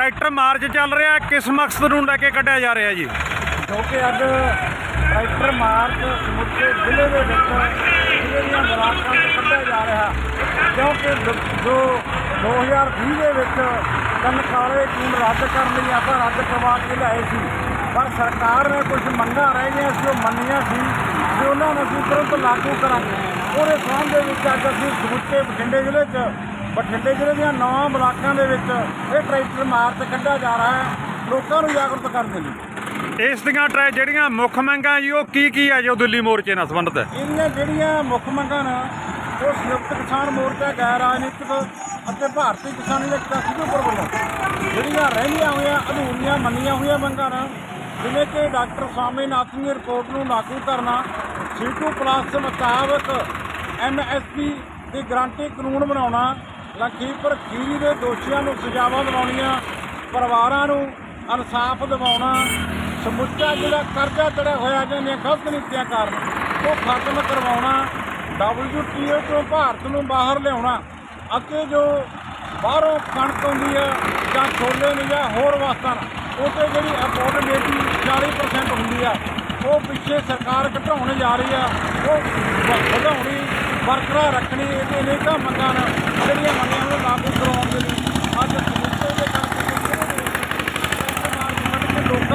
Tractor March ਚੱਲ ਰਿਹਾ, ਕਿਸ ਮਕਸਦ ਨੂੰ ਲੈ ਕੇ ਕੱਢਿਆ ਜਾ ਰਿਹਾ ਜੀ? ਕਿਉਂਕਿ ਅੱਜ ਟਰੈਕਟਰ ਮਾਰਚ ਸਮੁੱਚੇ ਜ਼ਿਲ੍ਹੇ ਦੇ ਵਿੱਚ ਜ਼ਿਲ੍ਹੇ ਦੀਆਂ ਬਲਾਕਾਂ ਤੋਂ ਕੱਢਿਆ ਜਾ ਰਿਹਾ, ਕਿਉਂਕਿ ਦ- ਜੋ 2020 ਦੇ ਵਿੱਚ ਤਿੰਨ ਕਾਨੂੰਨ ਰੱਦ ਕਰਨ ਲਈ ਆਪਾਂ ਰੱਦ ਕਰਵਾ ਕੇ ਲਿਆਏ ਸੀ, ਪਰ ਸਰਕਾਰ ਨੇ ਕੁਝ ਮੰਗਾਂ ਰਹਿ ਗਈਆਂ ਸੀ, ਉਹ ਮੰਨੀਆਂ ਸੀ ਤੇ ਉਹਨਾਂ ਨੂੰ ਅਸੀਂ ਤੁਰੰਤ ਲਾਗੂ ਕਰਾਂਗੇ। ਉਹਦੇ ਸੰਬੰਧ ਦੇ ਵਿੱਚ ਅੱਜ ਅਸੀਂ ਸਮੁੱਚੇ ਬਠਿੰਡੇ ਜ਼ਿਲ੍ਹੇ 'ਚ ਬਠਿੰਡੇ ਜ਼ਿਲ੍ਹੇ ਦੀਆਂ ਨੌਂ ਬਲਾਕਾਂ ਦੇ ਵਿੱਚ ਇਹ ਟਰੈਕਟਰ ਮਾਰਚ ਕੱਢਿਆ ਜਾ ਰਿਹਾ ਹੈ। ਲੋਕਾਂ ਨੂੰ ਜਾਗਰੂਕ ਕਰਨ ਦੇ ਲਈ। ਇਸ ਦੀਆਂ ਟਰੈ ਜਿਹੜੀਆਂ ਮੁੱਖ ਮੰਗਾਂ ਜੀ ਉਹ ਕੀ ਕੀ ਆ ਜੋ ਦਿੱਲੀ ਮੋਰਚੇ ਨਾਲ ਸੰਬੰਧਿਤ? ਹੈ ਇਹਦੀਆਂ ਜਿਹੜੀਆਂ ਮੁੱਖ ਮੰਗਾਂ ਨੇ ਉਹ ਸੰਯੁਕਤ ਕਿਸਾਨ ਮੋਰਚਾ ਗੈਰ ਰਾਜਨੀਤਿਕ ਅਤੇ ਭਾਰਤੀ ਕਿਸਾਨ ਏਕਤਾ ਸਿੱਧੂਪੁਰ ਵੱਲੋਂ ਜਿਹੜੀਆਂ ਰਹਿੰਦੀਆਂ ਹੋਈਆਂ ਅਧੂਰੀਆਂ ਮੰਨੀਆਂ ਹੋਈਆਂ ਮੰਗਾਂ ਨੇ ਜਿਵੇਂ ਕਿ ਡਾਕਟਰ ਸਵਾਮੀਨਾਥਨ ਦੀ ਰਿਪੋਰਟ ਨੂੰ ਲਾਗੂ ਕਰਨਾ ਸੀਟੂ ਪਲੱਸ ਮੁਤਾਬਕ ਐਮਐਸਪੀ ਦੀ ਗਾਰੰਟੀ ਕਾਨੂੰਨ ਬਣਾਉਣਾ ਲਖੀਪੁਰ ਖੀਰੀ ਦੇ ਦੋਸ਼ੀਆਂ ਨੂੰ ਸਜ਼ਾਵਾਂ ਦਿਵਾਉਣੀਆਂ ਪਰਿਵਾਰਾਂ ਨੂੰ ਇਨਸਾਫ ਦਿਵਾਉਣਾ ਸਮੁੱਚਾ ਜਿਹੜਾ ਕਰਜ਼ਾ ਚੜਿਆ ਹੋਇਆ ਜਿਹੜੀਆਂ ਗਲਤ ਨੀਤੀਆਂ ਕਾਰਨ ਉਹ ਖਤਮ ਕਰਵਾਉਣਾ WTO ਤੋਂ ਭਾਰਤ ਨੂੰ ਬਾਹਰ ਲਿਆਉਣਾ ਅਤੇ ਜੋ ਬਾਹਰੋਂ ਕਣਕ ਆਉਂਦੀ ਹੈ ਜਾਂ ਛੋਲੇ ਨੇ ਜਾਂ ਹੋਰ ਵਸਤਾਂ ਨੇ, ਉਹ ਤੇ ਜਿਹੜੀ ਅਫੋਰਡੇਬਿਲਟੀ 40% ਹੁੰਦੀ ਆ ਉਹ ਪਿੱਛੇ ਸਰਕਾਰ ਘਟਾਉਣ ਜਾ ਰਹੀ ਆ ਉਹ ਵਧਾਉਣੀ ਬਰਕਰਾਰ ਰੱਖਣੀ ਇਹ ਅਨੇਕਾਂ ਮੰਗਾਂ ਨੇ ਜਿਹੜੀਆਂ ਮੰਗਾਂ ਨੂੰ ਲਾਗੂ ਕਰਵਾਉਣ ਦੇ ਲਈ ਅੱਜ ਸਮੁੱਚੇ ਦੇ ਕਰਕੇ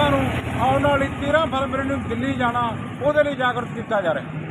ਲੋਕਾਂ ਨੂੰ ਆਉਣ ਵਾਲੀ 13 ਫਰਵਰੀ ਨੂੰ ਦਿੱਲੀ ਜਾਣਾ, ਉਹਦੇ ਲਈ ਜਾਗਰੂਕ ਕੀਤਾ ਜਾ ਰਿਹਾ।